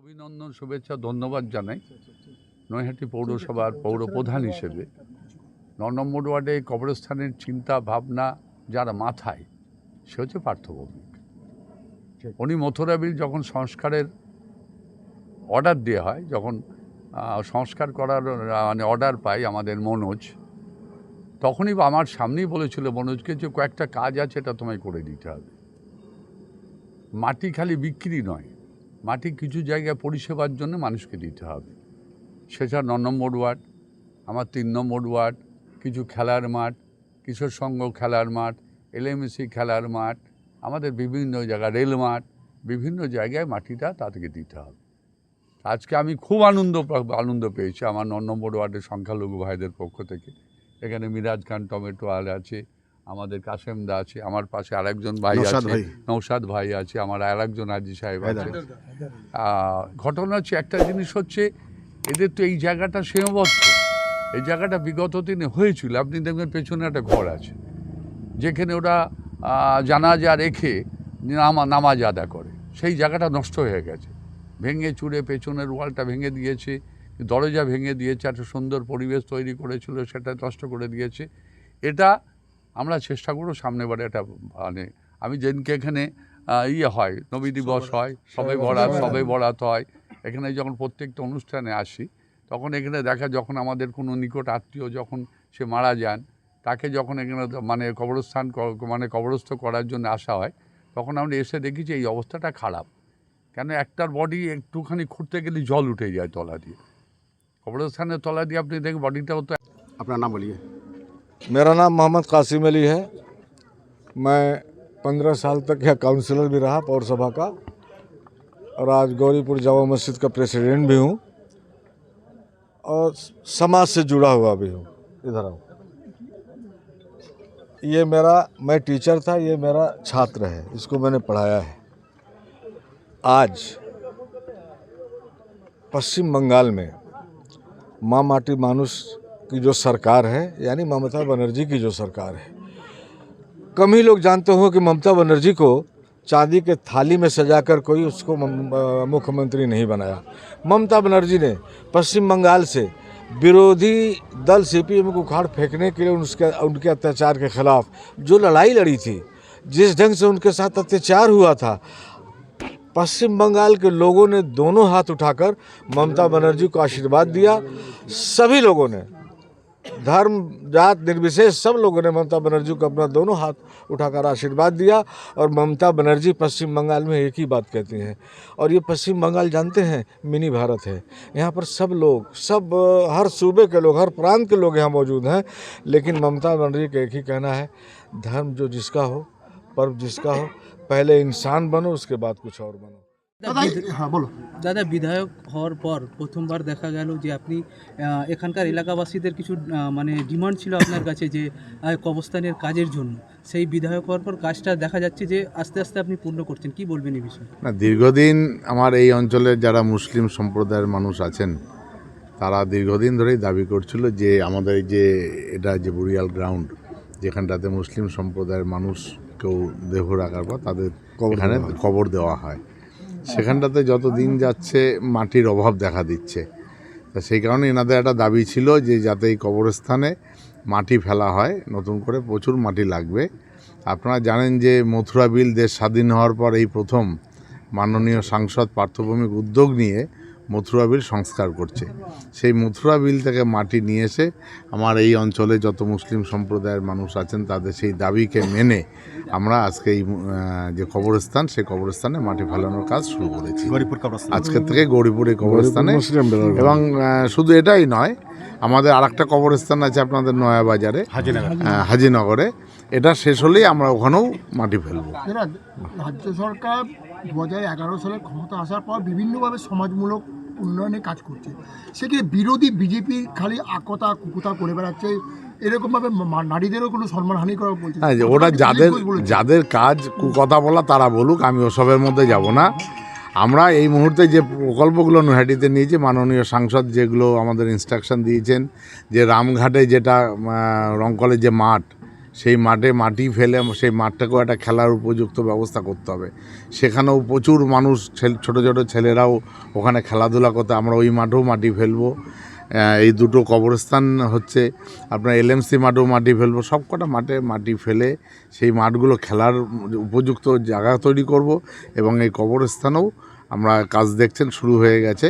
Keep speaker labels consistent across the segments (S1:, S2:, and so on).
S1: অভিনন্দন শুভেচ্ছা ধন্যবাদ জানাই। নৈহাটি পৌরসভার পৌর প্রধান হিসেবে ন নম্বর ওয়ার্ডে কবরস্থানের চিন্তা ভাবনা যার মাথায় সে হচ্ছে পার্থভৌমিক। উনি মথুরাবিল যখন সংস্কারের অর্ডার দেওয়া হয় যখন সংস্কার করার মানে অর্ডার পাই আমাদের মনোজ তখনই আমার সামনেই বলেছিল মনোজকে যে কয়েকটা কাজ আছে এটা তোমায় করে দিতে হবে। মাটি খালি বিক্রি নয় মাটি কিছু জায়গায় পরিষেবার জন্য মানুষকে দিতে হবে। সেটা ন নম্বর ওয়ার্ড, আমার তিন নম্বর ওয়ার্ড, কিছু খেলার মাঠ, কিশোর সংঘ খেলার মাঠ এলএমসি খেলার মাঠ, আমাদের বিভিন্ন জায়গা রেল মাঠ, বিভিন্ন জায়গায় মাটিটা তাদেরকে দিতে হবে। আজকে আমি খুব আনন্দ আনন্দ পেয়েছি আমার ন নম্বর ওয়ার্ডের সংখ্যালঘু ভাইদের পক্ষ থেকে। এখানে মিরাজ খান, টমেটো আল আছে আমাদের কাসেম দা আছে আমার পাশে আরেকজন ভাই আছে। নৌসাদ ভাই আছে আমার আরেকজন আজি সাহেব আছে। ঘটনা হচ্ছে একটা জিনিস হচ্ছে এদের তো এই জায়গাটা সীমাবদ্ধ। এই জায়গাটা বিগত দিনে হয়েছিল আপনি দেখবেন পেছনে একটা ঘর আছে যেখানে ওরা জানাজা রেখে নামা নামাজ আদা করে। সেই জায়গাটা নষ্ট হয়ে গেছে। ভেঙে চুড়ে পেছনের ওয়ালটা ভেঙে দিয়েছে দরজা ভেঙে দিয়েছে একটা সুন্দর পরিবেশ তৈরি করেছিল সেটা নষ্ট করে দিয়েছে। এটা আমরা চেষ্টা করব সামনে বারে একটা মানে আমি যেদিনকে এখানে ইয়ে হয় নবী দিবস হয় সবাই বরাত সবাই বরাত হয়। এখানে যখন প্রত্যেকটা অনুষ্ঠানে আসি তখন এখানে দেখা যখন আমাদের কোনো নিকট আত্মীয় যখন সে মারা যান তাকে যখন এখানে মানে কবরস্থান মানে কবরস্থ করার জন্য আসা হয় তখন আমরা এসে দেখি যে এই অবস্থাটা খারাপ। কেন একটার বডি একটুখানি খুঁড়তে গেলে জল উঠে যায় তলা দিয়ে। কবরস্থানের তলা দিয়ে আপনি দেখেন বডিটাও তো
S2: আপনার নাম বলিয়ে।
S3: मेरा नाम मोहम्मद कासिम अली है। मैं पंद्रह साल तक यह काउंसलर भी रहा पौरसभा का और आज गौरीपुर जामा मस्जिद का प्रेसिडेंट भी हूँ और समाज से जुड़ा हुआ भी हूँ। इधर आओ। ये मेरा, मैं टीचर था, ये मेरा छात्र है, इसको मैंने पढ़ाया है। आज पश्चिम बंगाल में माँ माटी मानुष की जो सरकार है, यानी ममता बनर्जी की जो सरकार है। कम ही लोग जानते हो कि ममता बनर्जी को चांदी के थाली में सजाकर कोई उसको मुख्यमंत्री नहीं बनाया। ममता बनर्जी ने पश्चिम बंगाल से विरोधी दल सीपीएम को उखाड़ फेंकने के लिए उसके, उनके अत्याचार के खिलाफ जो लड़ाई लड़ी थी, जिस ढंग से उनके साथ अत्याचार हुआ था, पश्चिम बंगाल के लोगों ने दोनों हाथ उठाकर ममता बनर्जी को आशीर्वाद दिया। सभी लोगों ने धर्म, जात, निर्विशेष सब लोगों ने ममता बनर्जी को अपना दोनों हाथ उठाकर आशीर्वाद दिया और ममता बनर्जी पश्चिम बंगाल में एक ही बात कहती हैं। और ये पश्चिम बंगाल जानते हैं, मिनी भारत है। यहाँ पर सब लोग, सब, हर सूबे के लोग, हर प्रांत के लोग यहाँ मौजूद हैं। लेकिन ममता बनर्जी का एक ही कहना है, धर्म जो जिसका हो, पर्व जिसका हो, पहले इंसान बनो, उसके बाद कुछ और बनो।
S4: দাদা বিধায়ক হওয়ার পর প্রথমবার দেখা গেল যে আপনি এখানকার এলাকাবাসীদের কিছু মানে ডিমান্ড ছিল আপনার কাছে যে কবস্থানের কাজের জন্য। সেই বিধায়ক হওয়ার পর কাজটা দেখা যাচ্ছে যে আস্তে আস্তে আপনি পূর্ণ করছেন। কি বলবেন এই বিষয়ে?
S5: না দীর্ঘদিন আমার এই অঞ্চলের যারা মুসলিম সম্প্রদায়ের মানুষ আছেন তারা দীর্ঘদিন ধরেই দাবি করছিল যে আমাদের যে এটা যে বুরিয়াল গ্রাউন্ড যেখানটাতে মুসলিম সম্প্রদায়ের মানুষ কেউ দেহ রাখার পর তাদের এখানে কবর দেওয়া হয়। সেখানটাতে যত দিন যাচ্ছে, মাটির অভাব দেখা দিচ্ছে। তা সেই কারণে এনাদের একটা দাবি ছিল যে যাতে এই কবরস্থানে মাটি ফেলা হয়, নতুন করে প্রচুর মাটি লাগবে। আপনারা জানেন যে মথুরা বিল দেশ স্বাধীন হওয়ার পর এই প্রথম মাননীয় সাংসদ পার্থভূমিক উদ্যোগ নিয়ে মথুরা বিল সংস্কার করছে। সেই মথুরা বিল থেকে মাটি নিয়ে এসে আমার এই অঞ্চলে যত মুসলিম সম্প্রদায়ের মানুষ আছেন, তাদের সেই দাবিকে মেনে আমরা আজকে এই যে কবরস্থান সেই কবরস্থানে মাটি ফেলানোর কাজ শুরু করেছি। আজকে থেকে গৌরীপুরে কবরস্থানে। এবং শুধু এটাই নয় আমাদের আর একটা কবরস্থান আছে আপনাদের নয়া বাজারে
S2: হাজিনগরে।
S5: এটা শেষ হলেই আমরা ওখানেও মাটি ফেলব।
S6: রাজ্য সরকার দু সালে ক্ষমতা আসার পর বিভিন্নভাবে সমাজমূলক উন্নয়নে কাজ করছে। সেক্ষেত্রে বিরোধী বিজেপি খালি আকতা কুকুতা করে বেড়াচ্ছে। এরকমভাবে নারীদেরও কোনো সম্মানহানি করা বলছে
S5: যে ওরা যাদের। যাদের কাজ কথা বলা তারা বলুক আমি ওসবের মধ্যে যাব না। আমরা এই মুহূর্তে যে প্রকল্পগুলো নৈহাটিতে নিয়েছি মাননীয় সাংসদ যেগুলো আমাদের ইনস্ট্রাকশন দিয়েছেন যে রামঘাটে যেটা রংকলের যে মাঠ সেই মাঠে মাটি ফেলে সেই মাঠটাকেও একটা খেলার উপযুক্ত ব্যবস্থা করতে হবে। সেখানেও প্রচুর মানুষ ছোটো ছোটো ছেলেরাও ওখানে খেলাধুলা করতে, আমরা ওই মাঠেও মাটি ফেলব। এই দুটো কবরস্থান হচ্ছে আপনার এলএমসি মাঠেও মাটি ফেলব সব কটা মাঠে মাটি ফেলে সেই মাঠগুলো খেলার উপযুক্ত জায়গা তৈরি করব এবং এই কবরস্থানেও আমরা কাজ দেখছেন, শুরু হয়ে গেছে।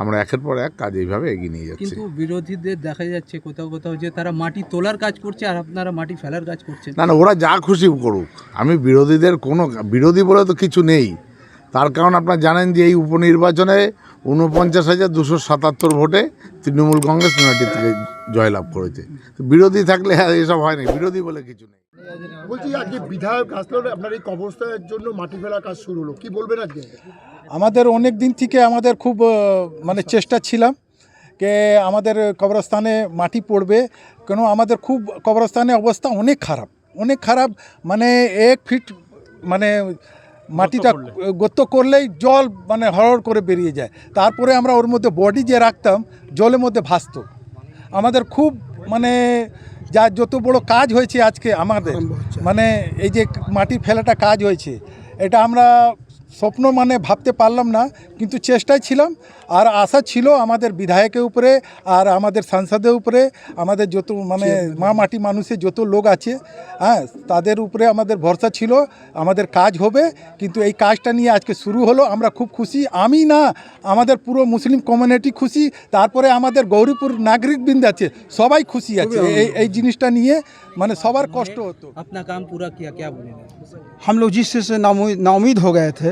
S5: আমরা একের পর এক কাজ এইভাবে এগিয়ে নিয়ে যাচ্ছি।
S4: কিন্তু বিরোধীদের দেখা যাচ্ছে কোথাও কোথাও যে তারা মাটি তোলার কাজ করছে আর আপনারা মাটি ফেলার কাজ করছেন।
S5: না না ওরা যা খুশি করুক। আমি বিরোধীদের কোনো বিরোধী বলে তো কিছু নেই। তার কারণ আপনারা জানেন যে এই উপনির্বাচনে উনপঞ্চাশ হাজার দুশো সাতাত্তর ভোটে তৃণমূল কংগ্রেস নয়টি থেকে জয়লাভ করেছে। তো বিরোধী থাকলে এসব হয় না বিরোধী বলে কিছু নেই।
S6: বলছি আজকে বিধায়ক আসলো আপনার এই কবরস্থানের জন্য মাটি ফেলার কাজ শুরু হলো। কি বলবেন আজকে?
S7: আমাদের অনেক দিন থেকে আমাদের খুব মানে চেষ্টা ছিলাম কে আমাদের কবরস্থানে মাটি পড়বে। কেন আমাদের খুব কবরস্থানে অবস্থা অনেক খারাপ অনেক খারাপ মানে এক ফিট মানে মাটিটা গর্ত করলেই জল মানে হরহর করে বেরিয়ে যায়। তারপরে আমরা ওর মধ্যে বডি যে রাখতাম জলের মধ্যে ভাসতো। আমাদের খুব মানে যা যত বড় কাজ হয়েছে আজকে আমাদের মানে এই যে মাটি ফেলাটা কাজ হয়েছে এটা আমরা স্বপ্ন মানে ভাবতে পারলাম না কিন্তু চেষ্টায় ছিলাম। আর আশা ছিল আমাদের বিধায়কের উপরে আর আমাদের সাংসদের উপরে আমাদের যত মানে মা মাটি মানুষের যত লোক আছে হ্যাঁ তাদের উপরে আমাদের ভরসা ছিল আমাদের কাজ হবে কিন্তু এই কাজটা নিয়ে আজকে শুরু হলো আমরা খুব খুশি আমি না আমাদের পুরো মুসলিম কমিউনিটি খুশি তারপরে আমাদের গৌরীপুর নাগরিকবৃন্দ আছে সবাই খুশি আছে এই এই জিনিসটা নিয়ে মানে সবার কষ্ট হতো
S4: अपना काम पूरा किया क्या बोलेंगे
S8: हम लोग जिस चीज़ से नाउमीद नाउमीद हो गए थे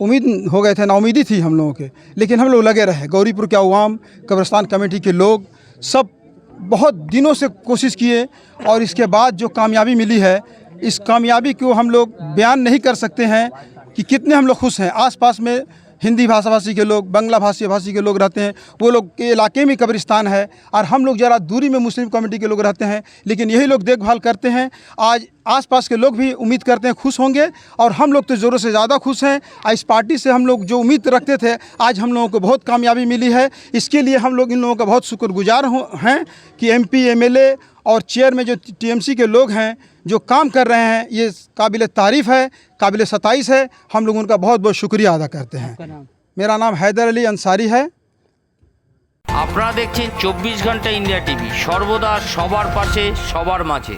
S8: उम्मीद हो गए थे नाउमीदी थी हम लोगों के। लेकिन हम लोग लगे रहे। गौरीपुर के अवाम कब्रस्तान कमेटी के लोग सब बहुत दिनों से कोशिश किए और इसके बाद जो कामयाबी मिली है, इस कामयाबी को हम लोग बयान नहीं कर सकते हैं कि कितने हम लोग खुश हैं। आसपास में हिंदी भाषा भाषी के लोग, बांग्ला भाषी भाषी के लोग रहते हैं। वो लोग के इलाके में कब्रिस्तान है और हम लोग ज़रा दूरी में मुस्लिम कम्युनिटी के लोग रहते हैं। लेकिन यही लोग देखभाल करते हैं। आज आसपास के लोग भी उम्मीद करते हैं खुश होंगे और हम लोग तो ज़रूरत से ज़्यादा खुश हैं और इस पार्टी से हम लोग जो उम्मीद रखते थे आज हम लोगों को बहुत कामयाबी मिली है इसके लिए हम लोग इन लोगों का बहुत शुक्रगुजार हो हैं कि M P M L A और चेयर में जो टी एम सी के लोग हैं जो काम कर रहे हैं ये काबिल तारीफ़ है काबिल सताइश है हम लोग उनका बहुत बहुत शुक्रिया अदा करते हैं
S4: आपका नाम
S8: मेरा नाम हैदर अली अंसारी है
S9: আপনারা দেখছেন চব্বিশ ঘন্টা ইন্ডিয়া টিভি সর্বদা সবার পাশে সবার মাঝে